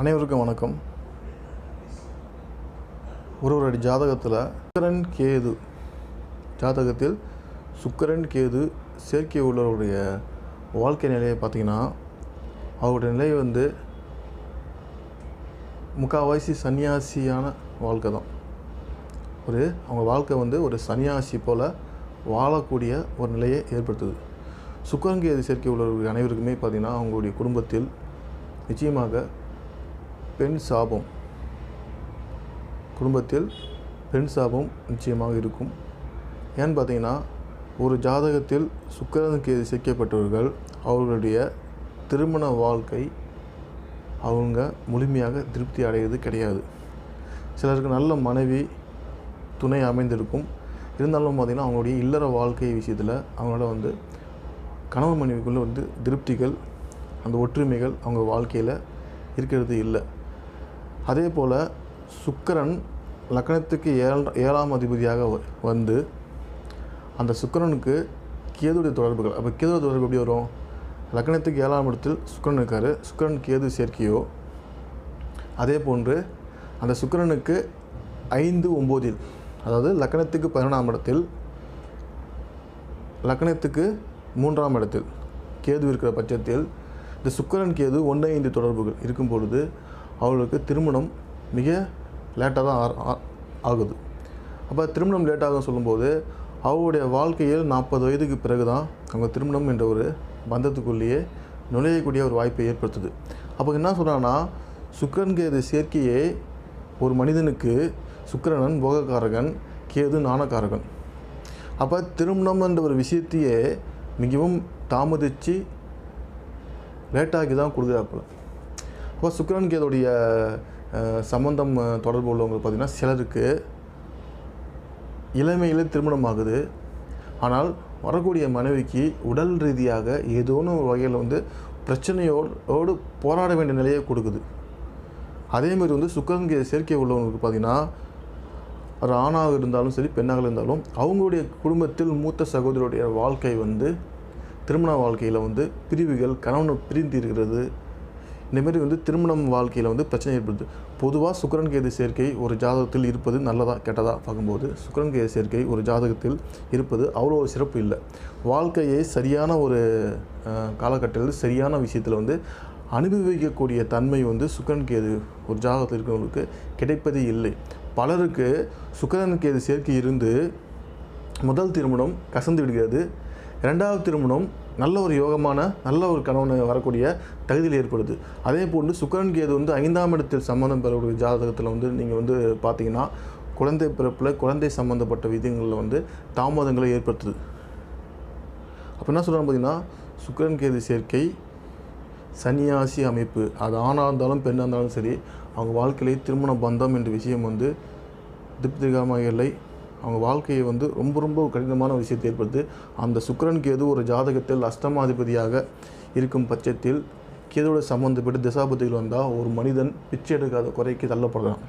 அனைவருக்கும் வணக்கம். ஒருவருடைய ஜாதகத்தில் சுக்கரன் கேது ஜாதகத்தில் சுக்கரன் கேது சேர்க்கை உள்ளவருடைய வாழ்க்கை நிலையை பார்த்தீங்கன்னா அவருடைய நிலை வந்து முக்கால்வாசி சன்னியாசியான வாழ்க்கை தான். ஒரு அவங்க வாழ்க்கை வந்து ஒரு சன்னியாசி போல் வாழக்கூடிய ஒரு நிலையை ஏற்படுத்துது. சுக்கரன் கேது சேர்க்கை உள்ளவர்கள் அனைவருக்குமே பார்த்திங்கன்னா அவங்களுடைய குடும்பத்தில் நிச்சயமாக பெண் சாபம். குடும்பத்தில் பெண் சாபம் நிச்சயமாக இருக்கும். ஏன்னு பார்த்தீங்கன்னா ஒரு ஜாதகத்தில் சுக்கரனுக்கு சேர்க்கப்பட்டவர்கள் அவர்களுடைய திருமண வாழ்க்கை அவங்க முழுமையாக திருப்தி அடைகிறது கிடையாது. சிலருக்கு நல்ல மனைவி துணை அமைந்திருக்கும். இருந்தாலும் பார்த்திங்கன்னா அவங்களுடைய இல்லற வாழ்க்கை விஷயத்தில் அவங்களோட வந்து கணவன் மனைவிக்குள்ளே வந்து திருப்திகள் அந்த ஒற்றுமைகள் அவங்க வாழ்க்கையில் இருக்கிறது இல்லை. அதே போல் சுக்கரன் லக்னத்துக்கு ஏழ ஏழாம் அதிபதியாக வ- வந்து அந்த சுக்கரனுக்கு கேதுடைய தொடர்புகள். அப்போ கேதுடைய தொடர்பு எப்படி வரும்? லக்னத்துக்கு ஏழாம் இடத்தில் சுக்கிரன் இருக்கார். சுக்கரன் கேது சேர்க்கையோ. அதே போன்று அந்த சுக்கரனுக்கு ஐந்து ஒம்போதில் அதாவது லக்னத்துக்கு பதினொன்றாம் இடத்தில் லக்னத்துக்கு மூன்றாம் இடத்தில் கேது இருக்கிற பட்சத்தில் இந்த சுக்கரன் கேது ஒன்று ஐந்து தொடர்புகள் இருக்கும் பொழுது அவர்களுக்கு திருமணம் மிக லேட்டாக தான் ஆ- ஆ- ஆகுது. அப்போ திருமணம் லேட்டாக சொல்லும்போது அவருடைய வாழ்க்கையில் நாற்பது வயதுக்கு பிறகு தான் அவங்க திருமணம் என்ற ஒரு பந்தத்துக்குள்ளேயே நுழையக்கூடிய ஒரு வாய்ப்பை ஏற்படுத்துது. அப்போ என்ன சொல்கிறான்னா சுக்கிரன் கேது சேர்க்கையே ஒரு மனிதனுக்கு சுக்கரனன் போகக்காரகன் கேது நாணக்காரகன் அப்போ திருமணம் என்ற ஒரு விஷயத்தையே மிகவும் தாமதித்து லேட்டாகி தான் கொடுக்குறாப்புல. இப்போ சுக்கரன் கேதுடைய சம்பந்தம் தொடர்பு உள்ளவங்க பார்த்திங்கன்னா சிலருக்கு இளமையில் திருமணம் ஆகுது ஆனால் வரக்கூடிய மனைவிக்கு உடல் ரீதியாக ஏதோன்னு ஒரு வகையில் வந்து பிரச்சனையோடு போராட வேண்டிய நிலையை கொடுக்குது. அதேமாரி வந்து சுக்கரன் கேது சேர்க்கை உள்ளவங்களுக்கு பார்த்திங்கன்னா ஒரு ஆணாக இருந்தாலும் சரி பெண்ணாக இருந்தாலும் அவங்களுடைய குடும்பத்தில் மூத்த சகோதரருடைய வாழ்க்கை வந்து திருமண வாழ்க்கையில் வந்து பிரிவுகள் கணவன் பிரிந்து இருக்கிறது. இந்தமாரி வந்து திருமணம் வாழ்க்கையில் வந்து பிரச்சனை ஏற்படுது. பொதுவாக சுக்கரன் கேது சேர்க்கை ஒரு ஜாதகத்தில் இருப்பது நல்லதா கெட்டதாக பார்க்கும்போது சுக்கிரன் கேது சேர்க்கை ஒரு ஜாதகத்தில் இருப்பது அவ்வளோ ஒரு சிறப்பு இல்லை. வாழ்க்கையை சரியான ஒரு காலகட்டத்தில் சரியான விஷயத்தில் வந்து அனுபவிக்கக்கூடிய தன்மை வந்து சுக்கரன் கேது ஒரு ஜாதகத்தில் இருக்கிறவங்களுக்கு கிடைப்பதே இல்லை. பலருக்கு சுக்கரன் கேது சேர்க்கை இருந்து முதல் திருமணம் கசந்து விடுகிறது. இரண்டாவது திருமணம் நல்ல ஒரு யோகமான நல்ல ஒரு கணவனை வரக்கூடிய தகுதியில் ஏற்படுது. அதே போன்று சுக்கரன் கேது வந்து ஐந்தாம் இடத்தில் சம்மந்தம் பெறக்கூடிய ஜாதகத்தில் வந்து நீங்கள் வந்து பார்த்தீங்கன்னா குழந்தை பிறப்பில் குழந்தை சம்மந்தப்பட்ட விதங்களில் வந்து தாமதங்களை ஏற்படுத்துது. அப்போ என்ன சொல்கிறாங்க பார்த்தீங்கன்னா சுக்கரன் கேது சேர்க்கை சன்னியாசி அமைப்பு. அது ஆணாக இருந்தாலும் பெண்ணாக இருந்தாலும் சரி அவங்க வாழ்க்கையிலே திருமண பந்தம் என்ற விஷயம் வந்து திருப்திகரமாக இல்லை. அவங்க வாழ்க்கையை வந்து ரொம்ப ரொம்ப கடினமான விஷயத்தை ஏற்படுத்து அந்த சுக்கிரன் கேது ஒரு ஜாதகத்தில் அஷ்டமாதிபதியாக இருக்கும் பட்சத்தில் கேதுவோட சம்மந்தப்பட்டு திசாபதிகள் வந்தால் ஒரு மனிதன் பிச்சை எடுக்காத குறைக்கு தள்ளப்படுறான்